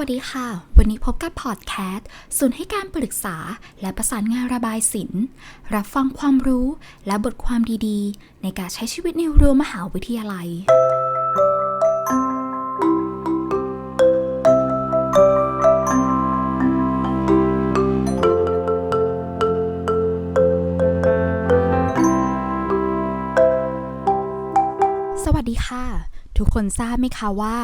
วัสดีค่ะ วันนี้พบกับพอดแคสต์ศูนย์ให้การปรึกษา และประสานงานระบายสิน รับฟังความรู้และบทความดีๆ ในการใช้ชีวิตในรั้วมหาวิทยาลัย สวัสดีค่ะ ทุกคนทราบไหมคะว่า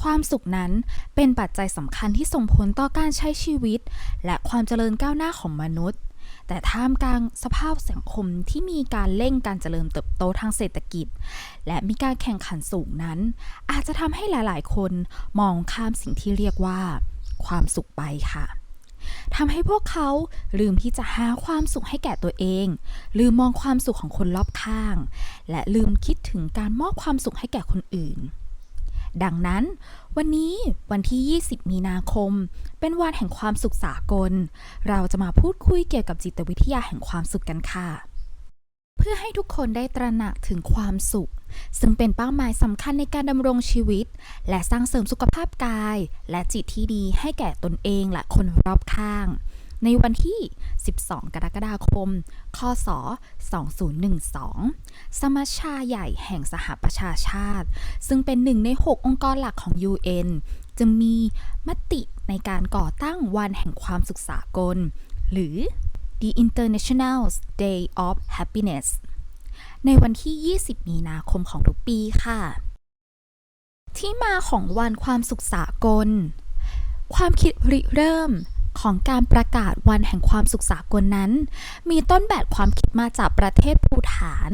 ความสุขนั้นเป็นปัจจัยสำคัญที่ส่งผลต่อการใช้ชีวิต และความเจริญก้าวหน้าของมนุษย์ แต่ท่ามกลางสภาพสังคมที่มีการเร่งการเจริญเติบโตทางเศรษฐกิจ และมีการแข่งขันสูงนั้น อาจจะทำให้หลายๆ คนมองข้ามสิ่งที่เรียกว่า ความสุขไปค่ะทำให้พวกเขาลืมที่จะหาความสุขให้แก่ตัวเอง ลืมมองความสุขของคนรอบข้าง และลืมคิดถึงการมอบความสุขให้แก่คนอื่น ดังนั้น วันนี้วันที่ 20 มีนาคม เป็นวันแห่งความสุขสากล เราจะมาพูดคุยเกี่ยวกับจิตวิทยาแห่งความสุขกันค่ะ เพื่อให้ทุกคนได้ตระหนักถึงความสุข ซึ่งเป็นเป้าหมายสำคัญในการดำรงชีวิต และสร้างเสริมสุขภาพกาย และจิตที่ดีให้แก่ตนเองและคนรอบข้าง ในวันที่ 12 กรกฎาคม คศ 2012 สมัชชาใหญ่แห่งสหประชาชาติ ซึ่งเป็นหนึ่งใน 6 องค์กรหลักของ UN จะมีมติในการก่อตั้งวันแห่งความสุขสากล หรือ The International Day of Happiness ในวันที่ 20 มีนาคมของทุกปีค่ะ ที่มาของวันความสุขสากล ความคิดริเริ่ม ของการประกาศวันแห่งความสุขสากลนั้น มีต้นแบบความคิดมาจากประเทศภูฐาน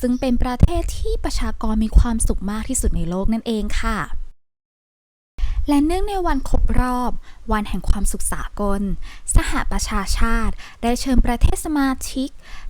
ซึ่งเป็นประเทศที่ประชากรมีความสุขมากที่สุดในโลกนั่นเองค่ะ และเนื่องในวันครบรอบ วันแห่งความสุขสากล สหประชาชาติ ได้เชิญประเทศสมาชิก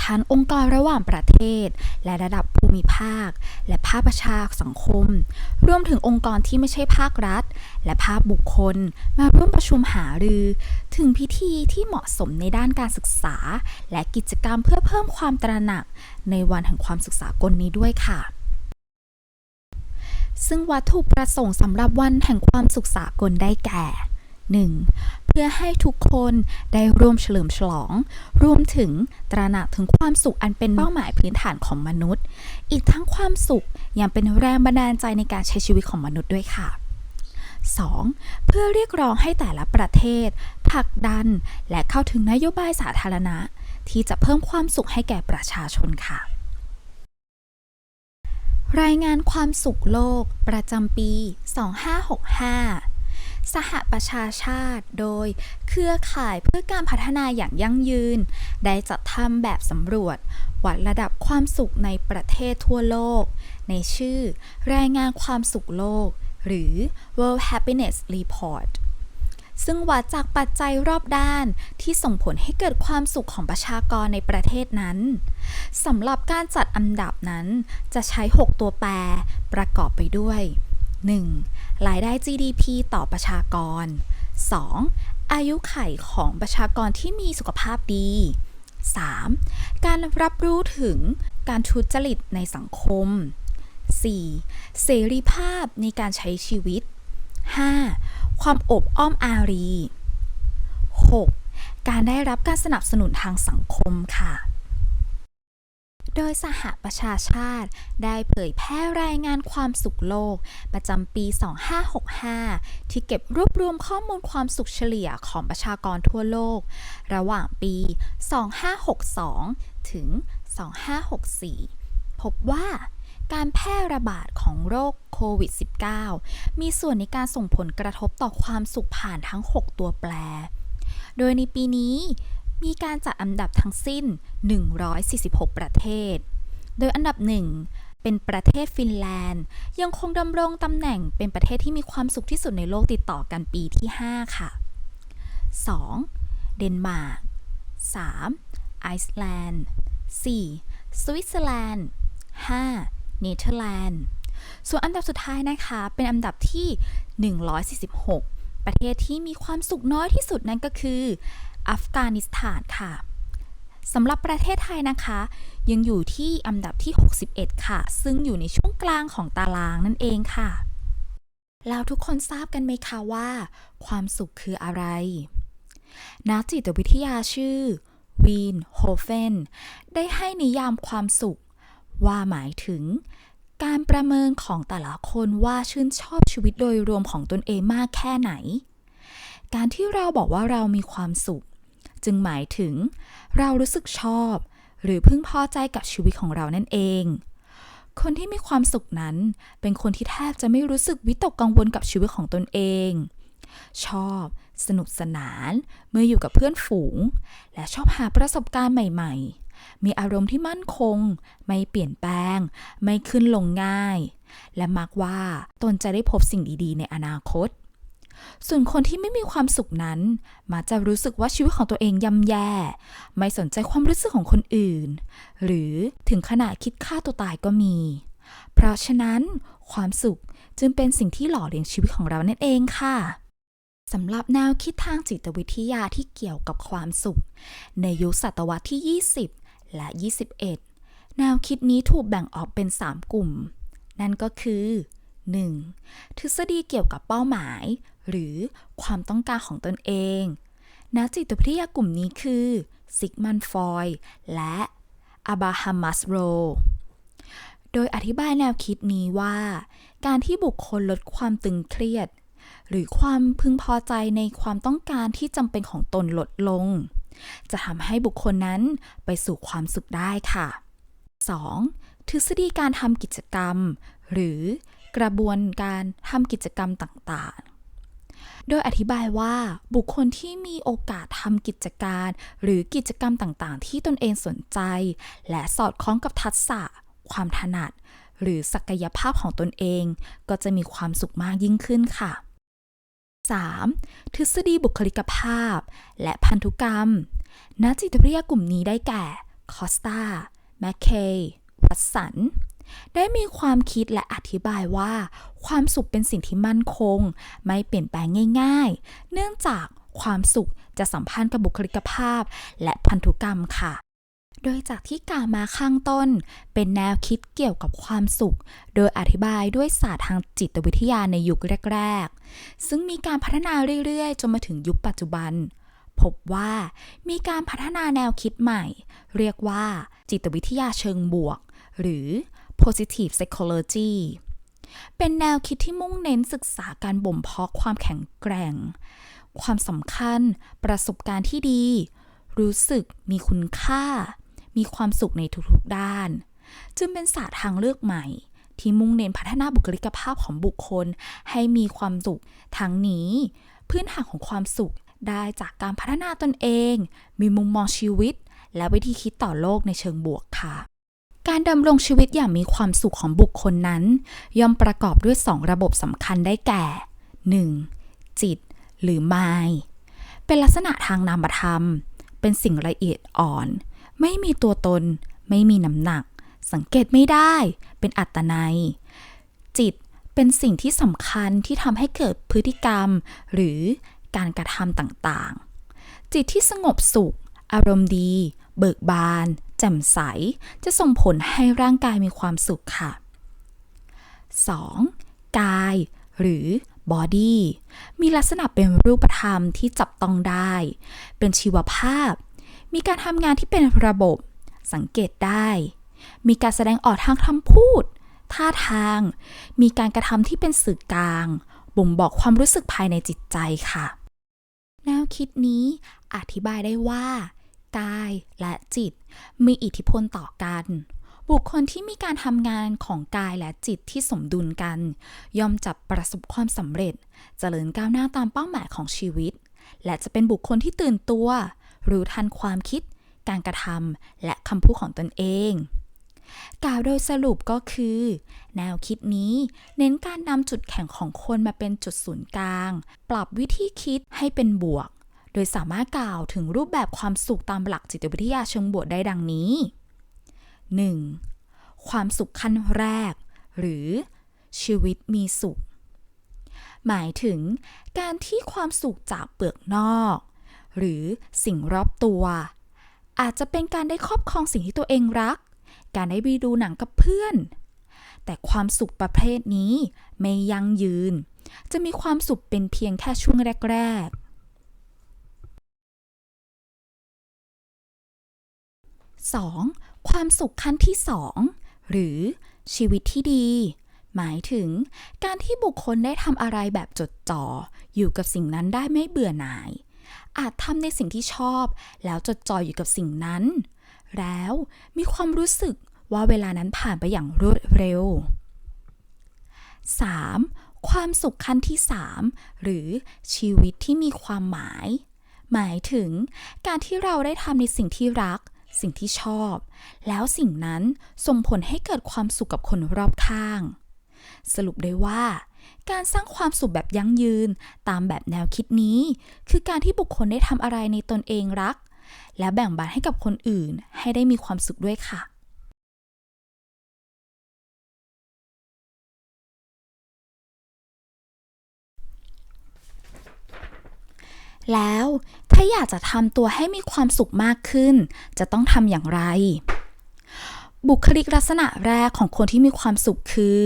ฐานองค์กรระหว่างประเทศ และระดับภูมิภาค และภาคประชาสังคม รวมถึงองค์กรที่ไม่ใช่ภาครัฐ และภาคบุคคล มาร่วมประชุมหารือ ถึงพิธีที่เหมาะสมในด้านการศึกษา และกิจกรรมเพื่อเพิ่มความตระหนัก ในวันแห่งความศึกษากลนี้ด้วยค่ะ ซึ่งวัตถุประสงค์สำหรับวันแห่งความสุขสากลได้แก่ 1. เพื่อให้ทุกคนได้ร่วมเฉลิมฉลอง รวมถึงตระหนักถึงความสุขอันเป็นเป้าหมายพื้นฐานของมนุษย์ อีกทั้งความสุขยังเป็นแรงบันดาลใจในการใช้ชีวิตของมนุษย์ด้วยค่ะ 2. เพื่อเรียกร้องให้แต่ละประเทศผลักดัน และเข้าถึงนโยบายสาธารณะ ที่จะเพิ่มความสุขให้แก่ประชาชนค่ะ รายงานความสุขโลกประจำปี 2565 สหประชาชาติโดยเครือข่ายเพื่อการพัฒนาอย่างยั่งยืน ได้จัดทำแบบสำรวจ วัดระดับความสุขในประเทศทั่วโลก ในชื่อ รายงานความสุขโลก หรือ World Happiness Report ซึ่งวัดจากปัจจัยรอบด้านที่ส่งผลให้เกิดความสุขของประชากรในประเทศนั้นสำหรับการจัดอันดับนั้นจะใช้ 6 ตัวแปรประกอบไปด้วย 1. รายได้ GDP ต่อประชากร 2. อายุไขของประชากรที่มีสุขภาพดี 3. การรับรู้ถึงการทุจริตในสังคม 4. เสรีภาพในการใช้ชีวิต 5. ความอบอ้อมอารี 6. การได้รับการสนับสนุนทางสังคมค่ะ โดยสหประชาชาติได้เผยแพร่รายงานความสุขโลก ประจำปี 2565 ที่เก็บรวบรวมข้อมูลความสุขเฉลี่ยของประชากรทั่วโลก ระหว่างปี 2562 ถึง 2564 พบว่าการแพร่ระบาดของโรคโค วิด -19 มีส่วนในการส่งผลกระทบต่อความสุขผ่านทั้ง 6 ตัวแปร โดยในปีนี้มีการจัดอันดับทั้งสิ้น 146 ประเทศ โดยอันดับหนึ่งเป็นประเทศฟินแลนด์ ยังคงดำรงตำแหน่งเป็นประเทศที่มีความสุขที่สุดในโลกติดต่อกันปีที่ 5 ค่ะ 2. เดนมาร์ก 3. ไอซ์แลนด์ 4. สวิตเซอร์แลนด์ 5. เนเธอร์แลนด์ ส่วนอันดับสุดท้ายนะคะ เป็นอันดับที่ 146 ประเทศที่มีความสุขน้อยที่สุดนั่นก็คือ อัฟกานิสถานค่ะสำหรับประเทศไทยนะคะ ยังอยู่ที่อันดับที่ 61 ค่ะ ซึ่งอยู่ในช่วงกลางของตารางนั่นเองค่ะ แล้วทุกคนทราบกันไหมคะว่า ความสุขคืออะไร นักจิตวิทยาชื่อวีนโฮเฟนได้ให้นิยามความสุข ว่าหมายถึง การประเมินของแต่ละคนว่าชื่นชอบชีวิตโดยรวมของตนเองมากแค่ไหน การที่เราบอกว่าเรามีความสุข จึงหมายถึง เรารู้สึกชอบ หรือพึงพอใจกับชีวิตของเรานั่นเอง คนที่มีความสุขนั้น เป็นคนที่แทบจะไม่รู้สึกวิตกกังวลกับชีวิตของตนเอง ชอบ สนุกสนาน เมื่ออยู่กับเพื่อนฝูง และชอบหาประสบการณ์ใหม่ ๆ มีอารมณ์ที่มั่นคง ไม่เปลี่ยนแปลง ไม่ขึ้นลงง่าย และมักว่าตนจะได้พบสิ่งดีๆ ในอนาคต ส่วนคนที่ไม่มีความสุขนั้นมักจะรู้สึกว่าชีวิตของตัวเองย่ำแย่ ไม่สนใจความรู้สึกของคนอื่น หรือถึงขนาดคิดฆ่าตัวตายก็มี เพราะฉะนั้น ความสุขจึงเป็นสิ่งที่หล่อเลี้ยงชีวิตของเรานั่นเองค่ะสำหรับแนวคิดทางจิตวิทยาที่เกี่ยวกับความสุข ในยุคศตวรรษที่20 และ 21 แนวคิดนี้ถูกแบ่งออกเป็น 3 กลุ่ม นั่นก็คือ 1. ทฤษฎีเกี่ยวกับเป้าหมาย หรือความต้องการของตนเองนักจิตวิทยากลุ่มนี้คือซิกมันฟอยและอาบาฮัมมัสโร โดยอธิบายแนวคิดนี้ว่า การที่บุคคลลดความตึงเครียด หรือความพึงพอใจในความต้องการที่จำเป็นของตนลดลง จะทำให้บุคคลนั้นไปสู่ความสุขได้ค่ะ 2. ทฤษฎีการทำกิจกรรม หรือกระบวนการทำกิจกรรมต่างๆ โดยอธิบายว่าบุคคลที่มีโอกาสทำกิจการ หรือกิจกรรมต่างๆ ที่ตนเองสนใจ และสอดคล้องกับทักษะ ความถนัด หรือศักยภาพของตนเอง ก็จะมีความสุขมากยิ่งขึ้นค่ะ 3. ทฤษฎีบุคลิกภาพ และพันธุกรรม นักจิตวิทยากลุ่มนี้ได้แก่ คอสตา แมคเคยวัตสัน ได้มีความคิดและอธิบายว่า ความสุขเป็นสิ่งที่มั่นคง ไม่เปลี่ยนแปลงง่าย ๆ เนื่องจากความสุขจะสัมพันธ์กับบุคลิกภาพ และพันธุกรรมค่ะ โดยจากที่กล่าวมาข้างต้น เป็นแนวคิดเกี่ยวกับความสุข โดยอธิบายด้วยศาสตร์ทางจิตวิทยาในยุคแรก ๆ ซึ่งมีการพัฒนาเรื่อย ๆ จนมาถึงยุคปัจจุบัน พบว่ามีการพัฒนาแนวคิดใหม่ เรียกว่า จิตวิทยาเชิงบวก หรือ positive psychology เป็นแนวคิดที่มุ่งเน้นศึกษาการบ่มเพาะความแข็งแกร่ง ความสำคัญ ประสบการณ์ที่ดี รู้สึกมีคุณค่า มีความสุขในทุกๆด้าน จึงเป็นศาสตร์ทางเลือกใหม่ ที่มุ่งเน้นพัฒนาบุคลิกภาพของบุคคล ให้มีความสุขทั้งนี้ พื้นฐานของความสุขได้จากการพัฒนาตนเอง มีมุมมองชีวิต และวิธีคิดต่อโลกในเชิงบวกค่ะ การดำรงชีวิตอย่างมีความสุขของบุคคลนั้น ย่อมประกอบด้วย 2 ระบบสำคัญได้แก่ 1. จิต หรือ mind เป็นลักษณะทางนามธรรม เป็นสิ่งละเอียดอ่อน ไม่มีตัวตน ไม่มีน้ำหนัก สังเกตไม่ได้ เป็นอัตนัย จิตเป็นสิ่งที่สำคัญที่ทำให้เกิดพฤติกรรม หรือการกระทำต่างๆ จิตที่สงบสุข อารมณ์ดี เบิกบาน แจ่มใส จะส่งผลให้ร่างกายมีความสุขค่ะ 2. กาย หรือ body มีลักษณะเป็นรูปธรรมที่จับต้องได้ เป็นชีวภาพ มีการทำงานที่เป็นระบบ สังเกตได้ มีการแสดงออกทางคำพูด ท่าทาง มีการกระทำที่เป็นสื่อกลาง บ่งบอกความรู้สึกภายในจิตใจค่ะ แนวคิดนี้อธิบายได้ว่า กายและจิต มีอิทธิพลต่อกัน บุคคลที่มีการทำงานของกายและจิตที่สมดุลกัน ย่อมจะประสบความสำเร็จเจริญก้าวหน้าตามเป้าหมายของชีวิต และจะเป็นบุคคลที่ตื่นตัว รู้ทันความคิด การกระทำและคำพูดของตนเองกล่าวโดยสรุปก็คือ แนวคิดนี้เน้นการนำจุดแข็งของคนมาเป็นจุดศูนย์กลาง ปรับวิธีคิดให้เป็นบวก โดยสามารถกล่าวถึงรูปแบบความสุขตามหลักจิตวิทยาเชิงบวกได้ดังนี้ 1. ความสุขขั้นแรก หรือ ชีวิตมีสุข หมายถึงการที่ความสุขจากเปลือกนอก หรือสิ่งรอบตัว อาจจะเป็นการได้ครอบครองสิ่งที่ตัวเองรัก การได้ไปดูหนังกับเพื่อน แต่ความสุขประเภทนี้ไม่ยั่งยืน จะมีความสุขเป็นเพียงแค่ช่วงแรก ๆ 2. ความสุขขั้นที่ 2 หรือชีวิตที่ดี หมายถึงการที่บุคคลได้ทำอะไรแบบจดจ่ออยู่กับสิ่งนั้นได้ไม่เบื่อหน่าย อาจทำในสิ่งที่ชอบ แล้วจดจ่ออยู่กับสิ่งนั้น แล้วมีความรู้สึกว่าเวลานั้นผ่านไปอย่างรวดเร็ว 3. ความสุขขั้นที่ 3 หรือชีวิตที่มีความหมาย หมายถึงการที่เราได้ทำในสิ่งที่รัก สิ่งที่ชอบ แล้วสิ่งนั้นส่งผลให้เกิดความสุขกับคนรอบข้าง สรุปได้ว่า การสร้างความสุขแบบยั่งยืนตามแบบแนวคิดนี้ คือการที่บุคคลได้ทำอะไรในตนเองรัก และแบ่งบานให้กับคนอื่นให้ได้มีความสุขด้วยค่ะแล้วถ้าอยากจะทำตัวให้มีความสุขมากขึ้น จะต้องทำอย่างไร บุคลิกลักษณะแรกของคนที่มีความสุขคือ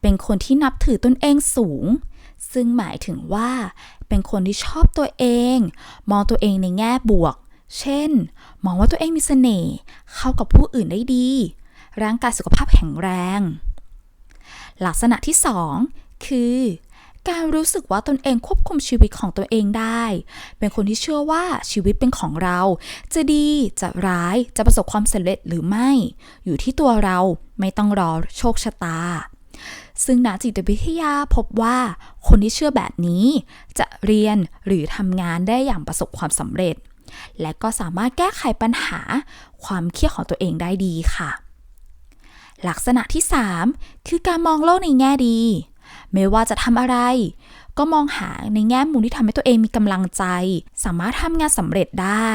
เป็นคนที่นับถือตนเองสูง ซึ่งหมายถึงว่า เป็นคนที่ชอบตัวเอง มองตัวเองในแง่บวก เช่น มองว่าตัวเองมีเสน่ห์เข้ากับผู้อื่นได้ดี ร่างกายสุขภาพแข็งแรงลักษณะที่สองคือ การรู้สึกว่าตนเองควบคุมชีวิตของตัวเองได้ เป็นคนที่เชื่อว่าชีวิตเป็นของเรา จะดีจะร้ายจะประสบความสำเร็จหรือไม่ อยู่ที่ตัวเราไม่ต้องรอโชคชะตา ซึ่งนักจิตวิทยาพบว่าคนที่เชื่อแบบนี้ จะเรียนหรือทำงานได้อย่างประสบความสำเร็จ และก็สามารถแก้ไขปัญหาความเครียดของตัวเองได้ดีค่ะ ลักษณะที่ 3 คือการมองโลกในแง่ดี ไม่ว่าจะทำอะไร ก็มองหาในแง่มุมที่ทำให้ตัวเองมีกำลังใจ สามารถทำงานสำเร็จได้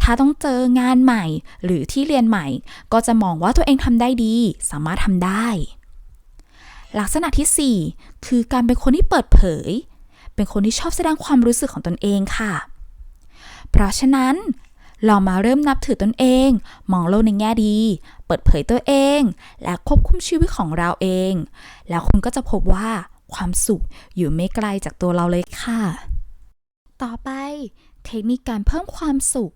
ถ้าต้องเจองานใหม่หรือที่เรียนใหม่ ก็จะมองว่าตัวเองทำได้ดี สามารถทำได้ ลักษณะทีสี่ 4 คือการเป็นคนที่เปิดเผย เป็นคนที่ชอบแสดงความรู้สึกของตนเองค่ะ เพราะฉะนั้นเรามาเริ่มนับถือตนเอง มองโลกในแง่ดี เปิดเผยตัวเอง และควบคุมชีวิตของเราเอง แล้วคุณก็จะพบว่าความสุขอยู่ไม่ไกลจากตัวเราเลยค่ะ ต่อไป เทคนิคการเพิ่มความสุข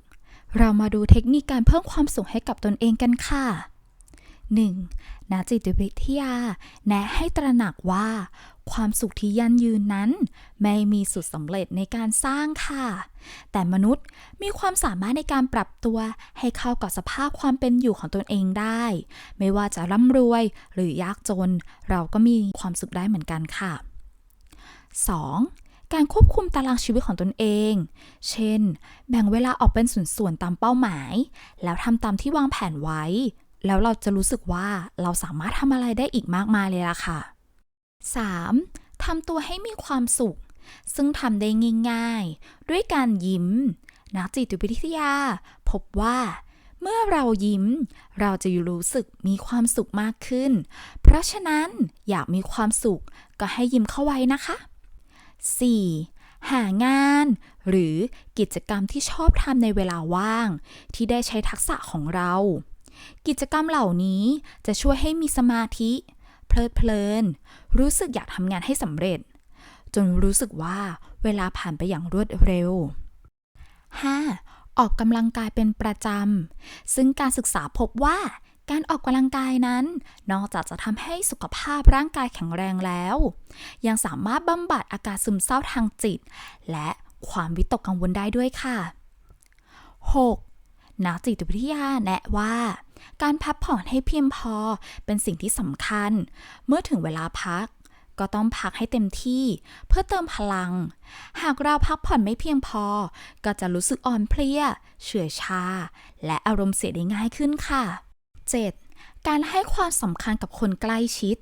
เรามาดูเทคนิคการเพิ่มความสุขให้กับตนเองกันค่ะ 1. นักจิตวิทยา แนะให้ตระหนักว่า ความสุขที่ยั่งยืนนั้น ไม่มีสุดสำเร็จในการสร้างค่ะ แต่มนุษย์มีความสามารถในการปรับตัวให้เข้ากับสภาพความเป็นอยู่ของตนเองได้ ไม่ว่าจะร่ำรวยหรือยากจน เราก็มีความสุขได้เหมือนกันค่ะ 2. การควบคุมตารางชีวิตของตนเอง เช่น แบ่งเวลาออกเป็นส่วนๆตามเป้าหมาย แล้วทำตามที่วางแผนไว้ แล้วเราจะรู้สึกว่าเราสามารถทำอะไรได้อีกมากมายเลยล่ะค่ะ 3. ทำตัวให้มีความสุข ซึ่งทำได้ง่ายๆ ด้วยการยิ้ม นักจิตวิทยา พบว่า เมื่อเรายิ้ม เราจะรู้สึกมีความสุขมากขึ้น เพราะฉะนั้นอยากมีความสุขก็ให้ยิ้มเข้าไว้นะคะ 4. หางาน หรือกิจกรรมที่ชอบทำในเวลาว่าง ที่ได้ใช้ทักษะของเรา กิจกรรมเหล่านี้จะช่วยให้มีสมาธิ เพลิดเพลิน รู้สึกอยากทำงานให้สำเร็จ จนรู้สึกว่าเวลาผ่านไปอย่างรวดเร็ว 5. ออกกำลังกายเป็นประจำ ซึ่งการศึกษาพบว่าการออกกำลังกายนั้น นอกจากจะทำให้สุขภาพร่างกายแข็งแรงแล้ว ยังสามารถบำบัดอาการซึมเศร้าทางจิต และความวิตกกังวลได้ด้วยค่ะ 6. นักจิตวิทยาแนะว่า การพักผ่อนให้เพียงพอเป็นสิ่งที่สำคัญ เมื่อถึงเวลาพัก ก็ต้องพักให้เต็มที่เพื่อเติมพลัง หากเราพักผ่อนไม่เพียงพอ ก็จะรู้สึกอ่อนเพลีย เฉื่อยชา และอารมณ์เสียได้ง่ายขึ้นค่ะ 7. การให้ความสำคัญกับคนใกล้ชิด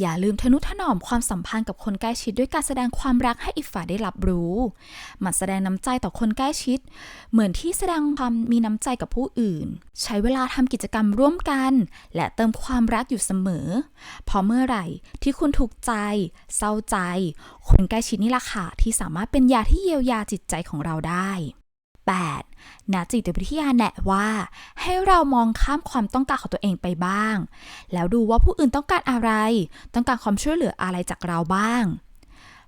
อย่าลืมทนุถนอมความสัมพันธ์กับคนใกล้ชิดด้วยการแสดงความรักให้อีกฝ่ายได้รับรู้หมันแสดงน้ำใจต่อคนใกล้ชิด เหมือนที่แสดงความมีน้ำใจกับผู้อื่น ใช้เวลาทำกิจกรรมร่วมกัน และเติมความรักอยู่เสมอเพราะเมื่อไหร่ที่คุณถูกใจ เศร้าใจ คนใกล้ชิดนี่ล่ะค่ะที่สามารถเป็นยาที่เยียวยาจิตใจของเราได้ 8. นักจิตวิทยาแนะว่า ให้เรามองข้ามความต้องการของตัวเองไปบ้าง แล้วดูว่าผู้อื่นต้องการอะไร ต้องการความช่วยเหลืออะไรจากเราบ้าง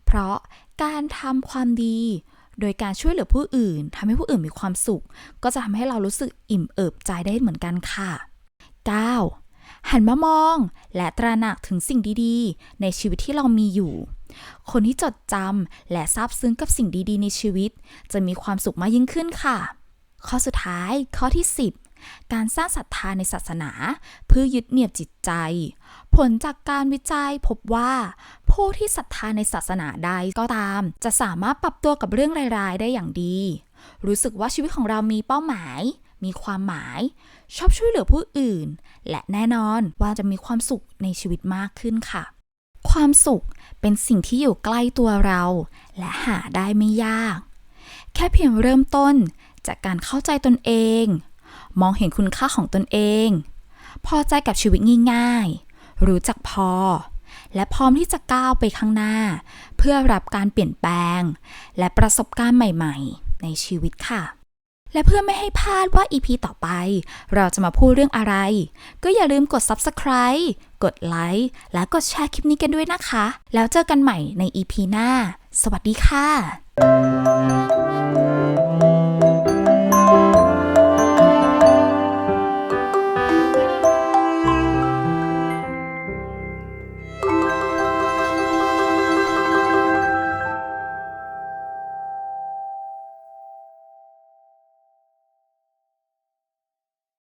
เพราะการทำความดี โดยการช่วยเหลือผู้อื่นทำให้ผู้อื่นมีความสุข ก็จะทำให้เรารู้สึกอิ่มเอิบใจได้เหมือนกันค่ะ 9. หันมามองและตระหนักถึงสิ่งดีๆ ในชีวิตที่เรามีอยู่ คนที่จดจำและซาบซึ้งกับสิ่งดีๆ ในชีวิต จะมีความสุขมากยิ่งขึ้นค่ะ ข้อสุดท้ายข้อที่ 10 การสร้างศรัทธาในศาสนา เพื่อยึดเหนี่ยวจิตใจ ผลจากการวิจัยพบว่า ผู้ที่ศรัทธาในศาสนาใดก็ตาม จะสามารถปรับตัวกับเรื่องร้ายๆ ได้อย่างดี รู้สึกว่าชีวิตของเรามีเป้าหมายมีความหมาย ชอบช่วยเหลือผู้อื่น และแน่นอนว่าจะมีความสุขในชีวิตมากขึ้นค่ะ ความสุขเป็นสิ่งที่อยู่ใกล้ตัวเรา และหาได้ไม่ยาก แค่เพียงเริ่มต้นจากการเข้าใจตนเอง มองเห็นคุณค่าของตนเอง พอใจกับชีวิตง่ายๆ รู้จักพอ และพร้อมที่จะก้าวไปข้างหน้า เพื่อรับการเปลี่ยนแปลง และประสบการณ์ใหม่ๆ ในชีวิตค่ะ และเพื่อไม่ให้พลาดว่า EP ต่อไป เราจะมาพูดเรื่องอะไร ก็อย่าลืมกด Subscribe กดไลค์และกดแชร์คลิปนี้กันด้วยนะคะ แล้วเจอกันใหม่ใน EP หน้า สวัสดีค่ะ